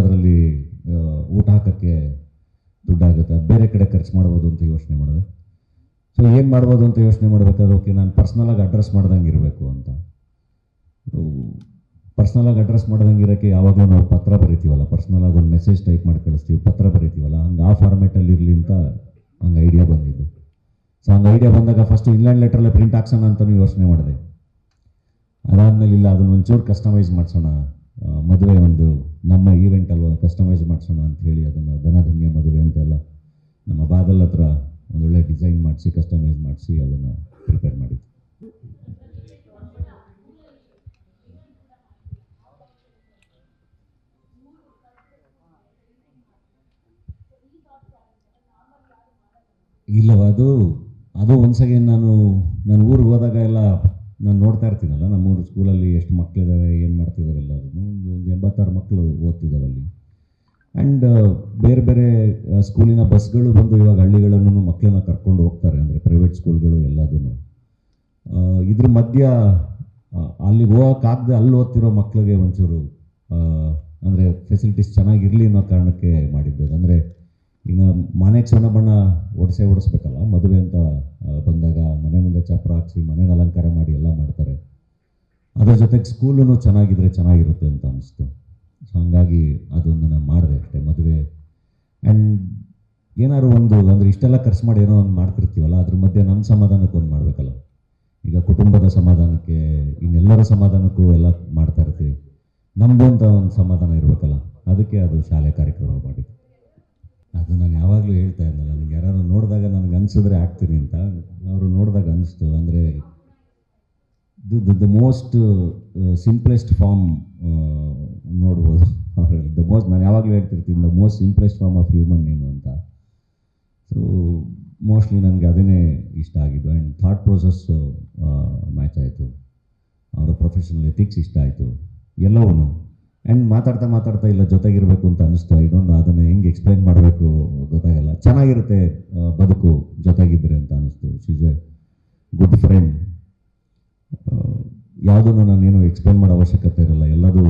ಅದರಲ್ಲಿ ಊಟ ಹಾಕೋಕ್ಕೆ ದುಡ್ಡಾಗುತ್ತೆ? ಬೇರೆ ಕಡೆ ಖರ್ಚು ಮಾಡ್ಬೋದು ಅಂತ ಯೋಚನೆ ಮಾಡಿದೆ. ಸೊ ಏನು ಮಾಡ್ಬೋದು ಅಂತ ಯೋಚನೆ ಮಾಡಬೇಕಾದ್ರೆ, ಓಕೆ, ನಾನು ಪರ್ಸ್ನಲಾಗಿ ಅಡ್ರೆಸ್ ಮಾಡ್ದಂಗೆ ಇರಬೇಕು ಅಂತ. ಪರ್ಸ್ನಲಾಗಿ ಅಡ್ರೆಸ್ ಮಾಡ್ದಂಗೆ ಇರೋಕ್ಕೆ ಯಾವಾಗಲೂ ನಾವು ಪತ್ರ ಬರಿತೀವಲ್ಲ? ಪರ್ಸ್ನಲಾಗಿ ಒಂದು ಮೆಸೇಜ್ ಟೈಪ್ ಮಾಡಿ ಕಳಿಸ್ತೀವಿ, ಪತ್ರ ಬರಿತೀವಲ್ಲ? ಹಂಗೆ ಆ ಫಾರ್ಮೇಟಲ್ಲಿ ಇರಲಿ ಅಂತ ಹಂಗೆ ಐಡಿಯಾ ಬಂದಿದ್ದು. ಸೊ ಹಂಗೆ ಐಡಿಯಾ ಬಂದಾಗ ಫಸ್ಟ್ ಇನ್ಲ್ಯಾಂಡ್ ಲೆಟ್ರಲ್ಲೇ ಪ್ರಿಂಟ್ ಹಾಕ್ಸೋಣ ಅಂತಲೂ ಯೋಚನೆ ಮಾಡಿದೆ. ಅದಾದಮೇಲೆ ಇಲ್ಲ, ಅದನ್ನು ಒಂಚೂರು ಕಸ್ಟಮೈಸ್ ಮಾಡಿಸೋಣ. ಮದುವೆ ಒಂದು ನಮ್ಮ ಈವೆಂಟ್ ಅಲ್ವಾ ಕಸ್ಟಮೈಸ್ ಮಾಡಿಸೋಣ ಅಂತ ಹೇಳಿ ಅದನ್ನು ಧನಧನ್ಯ ಮದುವೆ ಅಂತೆಲ್ಲ ನಮ್ಮ ಬಾದಲ್ ಹತ್ರ ಒಂದೊಳ್ಳೆ ಡಿಸೈನ್ ಮಾಡಿಸಿ ಕಸ್ಟಮೈಸ್ ಮಾಡಿಸಿ ಅದನ್ನು ಪ್ರಿಪೇರ್ ಮಾಡಿದ್ವಿ. ಇಲ್ಲವ ಅದು ಅದು ಒಂದ್ಸಗೆ ನಾನು ನಾನು ಊರಿಗೆ ಹೋದಾಗ ಎಲ್ಲ ನಾನು ನೋಡ್ತಾ ಇರ್ತೀನಲ್ಲ ನಮ್ಮೂರು ಸ್ಕೂಲಲ್ಲಿ ಎಷ್ಟು ಮಕ್ಕಳಿದ್ದಾವೆ ಏನು ಮಾಡ್ತಿದ್ದಾವೆ ಎಲ್ಲರೂ ಒಂದು ಒಂದು ಎಂಬತ್ತಾರು ಮಕ್ಕಳು ಓದ್ತಿದ್ದಾವಲ್ಲಿ ಆ್ಯಂಡ್ ಬೇರೆ ಬೇರೆ ಸ್ಕೂಲಿನ ಬಸ್ಗಳು ಬಂದು ಇವಾಗ ಹಳ್ಳಿಗಳನ್ನು ಮಕ್ಕಳನ್ನ ಕರ್ಕೊಂಡು ಹೋಗ್ತಾರೆ, ಅಂದರೆ ಪ್ರೈವೇಟ್ ಸ್ಕೂಲ್ಗಳು ಎಲ್ಲದೂ ಇದ್ರ ಮಧ್ಯ ಅಲ್ಲಿಗೆ ಹೋಗೋಕ್ಕಾಗದೆ ಅಲ್ಲಿ ಓದ್ತಿರೋ ಮಕ್ಕಳಿಗೆ ಒಂಚೂರು ಅಂದರೆ ಫೆಸಿಲಿಟೀಸ್ ಚೆನ್ನಾಗಿರಲಿ ಅನ್ನೋ ಕಾರಣಕ್ಕೆ ಮಾಡಿದ್ದು ಅಂದರೆ, ಈಗ ಮನೆಗೆ ಸಣ್ಣ ಬಣ್ಣ ಓಡಿಸೇ ಓಡಿಸ್ಬೇಕಲ್ಲ ಮದುವೆ ಅಂತ ಬಂದಾಗ. ಚಪ್ರ ಹಾಕ್ಸಿ ಮನೇನ ಅಲಂಕಾರ ಮಾಡಿ ಎಲ್ಲ ಮಾಡ್ತಾರೆ. ಅದ್ರ ಜೊತೆಗೆ ಸ್ಕೂಲೂ ಚೆನ್ನಾಗಿದ್ರೆ ಚೆನ್ನಾಗಿರುತ್ತೆ ಅಂತ ಅನಿಸ್ತು. ಸೊ ಹಂಗಾಗಿ ಅದೊಂದು ನಾನು ಮಾಡಿದೆ ಅಷ್ಟೇ ಮದುವೆ. ಆ್ಯಂಡ್ ಏನಾದ್ರು ಒಂದು, ಅಂದರೆ ಇಷ್ಟೆಲ್ಲ ಖರ್ಚು ಮಾಡಿ ಏನೋ ಒಂದು ಮಾಡ್ತಿರ್ತೀವಲ್ಲ, ಅದ್ರ ಮಧ್ಯೆ ನಮ್ಮ ಸಮಾಧಾನಕ್ಕೆ ಒಂದು ಮಾಡಬೇಕಲ್ಲ. ಈಗ ಕುಟುಂಬದ ಸಮಾಧಾನಕ್ಕೆ, ಇನ್ನೆಲ್ಲರ ಸಮಾಧಾನಕ್ಕೂ ಎಲ್ಲ ಮಾಡ್ತಾ ಇರ್ತೀವಿ. ನಮ್ಮದು ಅಂತ ಒಂದು ಸಮಾಧಾನ ಇರಬೇಕಲ್ಲ, ಅದಕ್ಕೆ ಅದು ಶಾಲೆ ಕಾರ್ಯಕ್ರಮ ಮಾಡಿದ್ದು. ಅದು ನಾನು ಯಾವಾಗಲೂ ಹೇಳ್ತಾ ಇದ್ದಲ್ಲ ನನಗೆ ಯಾರು ನೋಡಿದಾಗ ನನಗೆ ಅನಿಸಿದ್ರೆ ಆಗ್ತೀನಿ ಅಂತ. ಅವರು ನೋಡಿದಾಗ ಅನಿಸ್ತು, ಅಂದರೆ the the most simplest form ನೋಡ್ಬೋದು ಅವರಲ್ಲಿ. ದ ಮೋಸ್ಟ್ ನಾನು ಯಾವಾಗಲೂ ಹೇಳ್ತಿರ್ತೀನಿ the most simplest form of human ನೀನು ಅಂತ. ಸೊ ಮೋಸ್ಟ್ಲಿ ನನಗೆ ಅದೇ ಇಷ್ಟ ಆಗಿದ್ದು. ಆ್ಯಂಡ್ ಥಾಟ್ ಪ್ರೊಸೆಸ್ಸು ಮ್ಯಾಚ್ ಆಯಿತು. ಅವರ ಪ್ರೊಫೆಷನಲ್ ಎಥಿಕ್ಸ್ ಇಷ್ಟ ಆಯಿತು. ಎಲ್ಲವೂ ಆ್ಯಂಡ್ ಮಾತಾಡ್ತಾ ಮಾತಾಡ್ತಾ ಇಲ್ಲ, ಜೊತೆಗಿರಬೇಕು ಅಂತ ಅನಿಸ್ತು. ಐ ಡೋಂಟ್ ಅದನ್ನು ಹೆಂಗೆ ಎಕ್ಸ್ಪ್ಲೈನ್ ಮಾಡಬೇಕು ಗೊತ್ತಾಗಲ್ಲ. ಚೆನ್ನಾಗಿರುತ್ತೆ ಬದುಕು ಜೊತೆಗಿದ್ರೆ ಅಂತ ಅನಿಸ್ತು. ಶೀಸ್ ಎ ಗುಡ್ ಫ್ರೆಂಡ್ ಯಾವುದನ್ನು ನಾನೇನು ಎಕ್ಸ್ಪ್ಲೈನ್ ಮಾಡೋ ಅವಶ್ಯಕತೆ ಇರಲ್ಲ. ಎಲ್ಲದೂ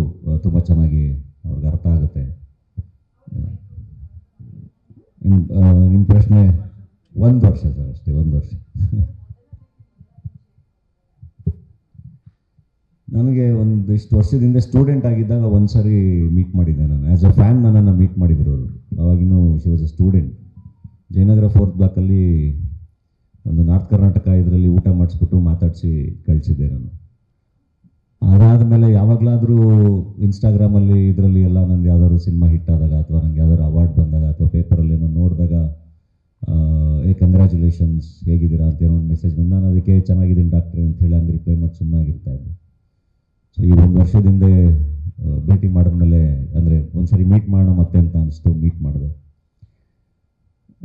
ತುಂಬ ಚೆನ್ನಾಗಿ ಅವ್ರಿಗೆ ಅರ್ಥ ಆಗುತ್ತೆ. ನಿಮ್ಮ ಪ್ರಶ್ನೆ ಒಂದು ವರ್ಷ ಸರ್ ಅಷ್ಟೇ, ಒಂದು ವರ್ಷ. ನನಗೆ ಒಂದು ಇಷ್ಟು ವರ್ಷದಿಂದ ಸ್ಟೂಡೆಂಟ್ ಆಗಿದ್ದಾಗ ಒಂದು ಮೀಟ್ ಮಾಡಿದ್ದೆ ನಾನು. ಆ್ಯಸ್ ಅ ಫ್ಯಾನ್ ನನ್ನನ್ನು ಮೀಟ್ ಮಾಡಿದ್ರು ಸ್ಟೂಡೆಂಟ್ ಜಯನಗರ ಫೋರ್ತ್ ಬ್ಲಾಕಲ್ಲಿ ಒಂದು ನಾರ್ತ್ ಕರ್ನಾಟಕ ಇದರಲ್ಲಿ ಊಟ ಮಾಡಿಸ್ಬಿಟ್ಟು ಮಾತಾಡಿಸಿ ಕಳಿಸಿದ್ದೆ ನಾನು. ಅದಾದಮೇಲೆ ಯಾವಾಗಲಾದರೂ ಇನ್ಸ್ಟಾಗ್ರಾಮಲ್ಲಿ ಇದರಲ್ಲಿ ಎಲ್ಲ ನಂದು ಯಾವ್ದಾದ್ರು ಸಿನಿಮಾ ಹಿಟ್ ಆದಾಗ ಅಥವಾ ನಂಗೆ ಯಾವ್ದಾದ್ರು ಅವಾರ್ಡ್ ಬಂದಾಗ ಅಥವಾ ಪೇಪರಲ್ಲಿ ಏನೋ ನೋಡಿದಾಗ ಏ ಕಂಗ್ರ್ಯಾಚುಲೇಷನ್ಸ್ ಹೇಗಿದ್ದೀರಾ? ಅಂತ ಏನೋ ಒಂದು ಮೆಸೇಜ್ ಬಂದು, ನಾನು ಅದಕ್ಕೆ ಚೆನ್ನಾಗಿದ್ದೀನಿ ಡಾಕ್ಟ್ರೆ ಅಂತ ಹೇಳಿ ಹಂಗೆ ರಿಪ್ಲೈ ಮಾಡಿ ಸುಮ್ಮನೆ ಆಗಿರ್ತಾ ಇದ್ದೆ. ಸೊ ಈ ಒಂದು ವರ್ಷದಿಂದ ಭೇಟಿ ಮಾಡಿದ್ಮೇಲೆ, ಅಂದರೆ ಒಂದ್ಸರಿ ಮೀಟ್ ಮಾಡೋಣ ಮತ್ತೆ ಅಂತ ಅನಿಸ್ತು ಮೀಟ್ ಮಾಡಿದೆ.